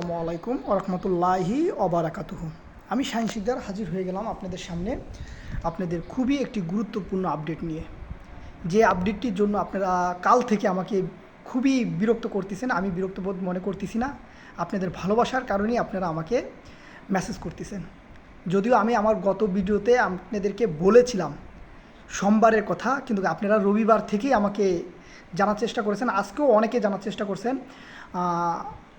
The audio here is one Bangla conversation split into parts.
আসসালামু আলাইকুম ওরহমতুল্লাহি অবরাকাতুহু আমি শাহিন শিকদার হাজির হয়ে গেলাম আপনাদের সামনে আপনাদের খুবই একটি গুরুত্বপূর্ণ আপডেট নিয়ে। যে আপডেটটির জন্য আপনারা কাল থেকে আমাকে খুবই বিরক্ত করতেছেন, আমি বিরক্ত বোধ মনে করতেছি না। আপনাদের ভালোবাসার কারণেই আপনারা আমাকে মেসেজ করতেছেন। যদিও আমি আমার গত ভিডিওতে আপনাদেরকে বলেছিলাম সোমবারের কথা, কিন্তু আপনারা রবিবার থেকেই আমাকে জানার চেষ্টা করেছেন। আজকেও অনেকে জানার চেষ্টা করছেন।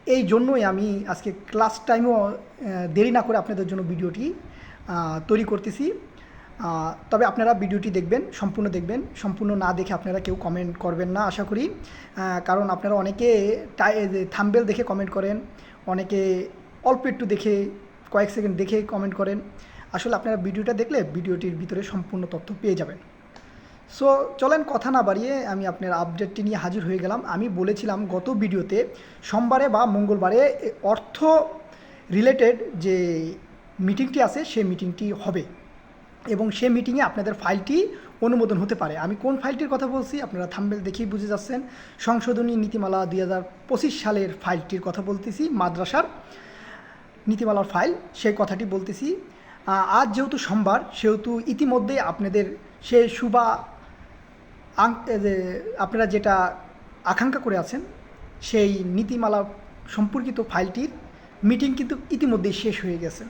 এই জন্যই আমি আজকে ক্লাস টাইমও দেরি না করে আপনাদের জন্য ভিডিওটি তৈরি করতেছি। তবে আপনারা ভিডিওটি দেখবেন, সম্পূর্ণ দেখবেন। সম্পূর্ণ না দেখে আপনারা কেউ কমেন্ট করবেন না, আশা করি। কারণ আপনারা অনেকে থাম্বেল দেখে কমেন্ট করেন, অনেকে অল্প একটু দেখে, কয়েক সেকেন্ড দেখে কমেন্ট করেন। আসলে আপনারা ভিডিওটা দেখলে ভিডিওটির ভিতরে সম্পূর্ণ তথ্য পেয়ে যাবেন। সো চলেন কথা না বাড়িয়ে আমি আপনার আপডেটটি নিয়ে হাজির হয়ে গেলাম। আমি বলেছিলাম গত ভিডিওতে সোমবারে বা মঙ্গলবারে অর্থ রিলেটেড যে মিটিংটি আছে সেই মিটিংটি হবে। এবং সে মিটিংয়ে আপনাদের ফাইলটি অনুমোদন হতে পারে। আমি কোন ফাইলটির কথা বলছি, আপনারা থাম্বেল দেখেই বুঝে যাচ্ছেন। সংশোধনী নীতিমালা দুই হাজার পঁচিশ সালের ফাইলটির কথা বলতেছি, মাদ্রাসার নীতিমালার ফাইল সেই কথাটি বলতেছি। আজ যেহেতু সোমবার, সেহেতু ইতিমধ্যে আপনাদের সে যে আপনারা যেটা আকাঙ্ক্ষা করে আছেন, সেই নীতিমালা সম্পর্কিত ফাইলটির মিটিং কিন্তু ইতিমধ্যেই শেষ হয়ে গেছে।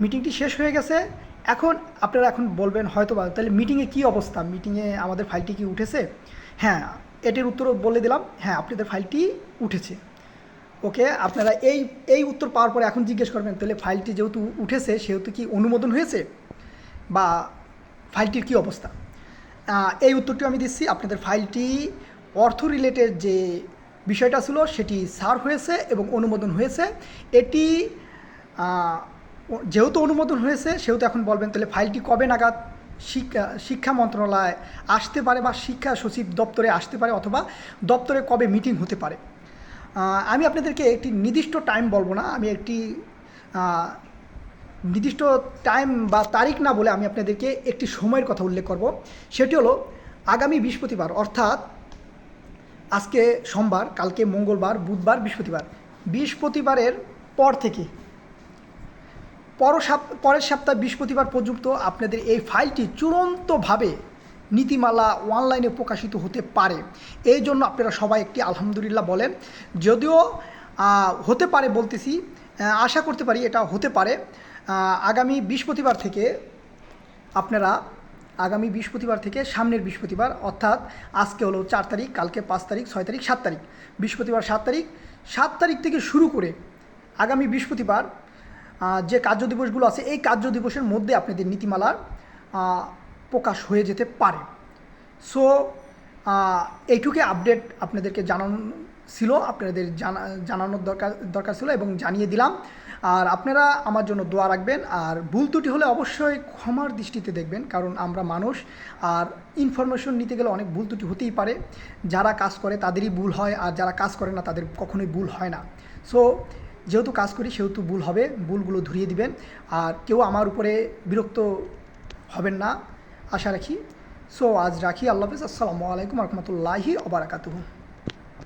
মিটিংটি শেষ হয়ে গেছে। এখন আপনারা এখন বলবেন হয়তো বা তাহলে মিটিংয়ে কী অবস্থা? মিটিংয়ে আমাদের ফাইলটি কি উঠেছে? হ্যাঁ এটির উত্তরও বলে দিলাম। হ্যাঁ আপনাদের ফাইলটি উঠেছে। ওকে, আপনারা এই এই উত্তর পাওয়ার পরে এখন জিজ্ঞেস করবেন, তাহলে ফাইলটি যেহেতু উঠেছে, সেহেতু কি অনুমোদন হয়েছে? বা ফাইলটির কি অবস্থা? এই উত্তরটি আমি দিচ্ছি। আপনাদের ফাইলটি অর্থ রিলেটেড যে বিষয়টা ছিল, সেটি সার হয়েছে এবং অনুমোদন হয়েছে। এটি যেহেতু অনুমোদন হয়েছে, সেহেতু এখন বলবেন তাহলে ফাইলটি কবে নাগাদ শিক্ষা শিক্ষা মন্ত্রণালয় আসতে পারে বা শিক্ষা সচিব দপ্তরে আসতে পারে অথবা দপ্তরে কবে মিটিং হতে পারে। আমি আপনাদেরকে একটি নির্দিষ্ট টাইম বলব না। আমি একটি নির্দিষ্ট টাইম বা তারিখ না বলে আমি আপনাদেরকে একটি সময়ের কথা উল্লেখ করব। সেটি হলো আগামী বৃহস্পতিবার, অর্থাৎ আজকে সোমবার, কালকে মঙ্গলবার, বুধবার, বৃহস্পতিবার। বৃহস্পতিবারের পর থেকে পর পরের সপ্তাহ বৃহস্পতিবার পর্যন্ত আপনাদের এই ফাইলটি চূড়ান্তভাবে নীতিমালা অনলাইনে প্রকাশিত হতে পারে। এই জন্য আপনারা সবাই একটি আলহামদুলিল্লাহ বলেন। যদিও হতে পারে বলতেছি আশা করতে পারি এটা হতে পারে। আগামী বৃহস্পতিবার থেকে আপনারা আগামী বৃহস্পতিবার থেকে সামনের বৃহস্পতিবার, অর্থাৎ আজকে হলো চার তারিখ, কালকে পাঁচ তারিখ, ছয় তারিখ, সাত তারিখ। বৃহস্পতিবার সাত তারিখ। সাত তারিখ থেকে শুরু করে আগামী বৃহস্পতিবার যে কার্য দিবসগুলো আছে, এই কার্য দিবসের মধ্যে আপনাদের নীতিমালার প্রকাশ হয়ে যেতে পারে। সো এইটুকু আপডেট আপনাদেরকে জানানো ছিল, আপনাদের জানা, জানানোর দরকার দরকার ছিল এবং জানিয়ে দিলাম। আর আপনারা আমার জন্য দোয়া রাখবেন। আর ভুল ত্রুটি হলে অবশ্যই ক্ষমার দৃষ্টিতে দেখবেন, কারণ আমরা মানুষ। আর ইনফরমেশন নিতে গেলে অনেক ভুল ত্রুটি হতেই পারে। যারা কাজ করে তাদেরই ভুল হয়, আর যারা কাজ করে না তাদের কখনোই ভুল হয় না। সো যেহেতু কাজ করি, সেহেতু ভুল হবে। ভুলগুলো ধরিয়ে দিবেন। আর কেউ আমার উপরে বিরক্ত হবেন না, আশা রাখি। সো আজ রাখি। আল্লাহ হাফিজ। আসসালামু আলাইকুম রহমতুল্লাহি ওবরাকাতুহু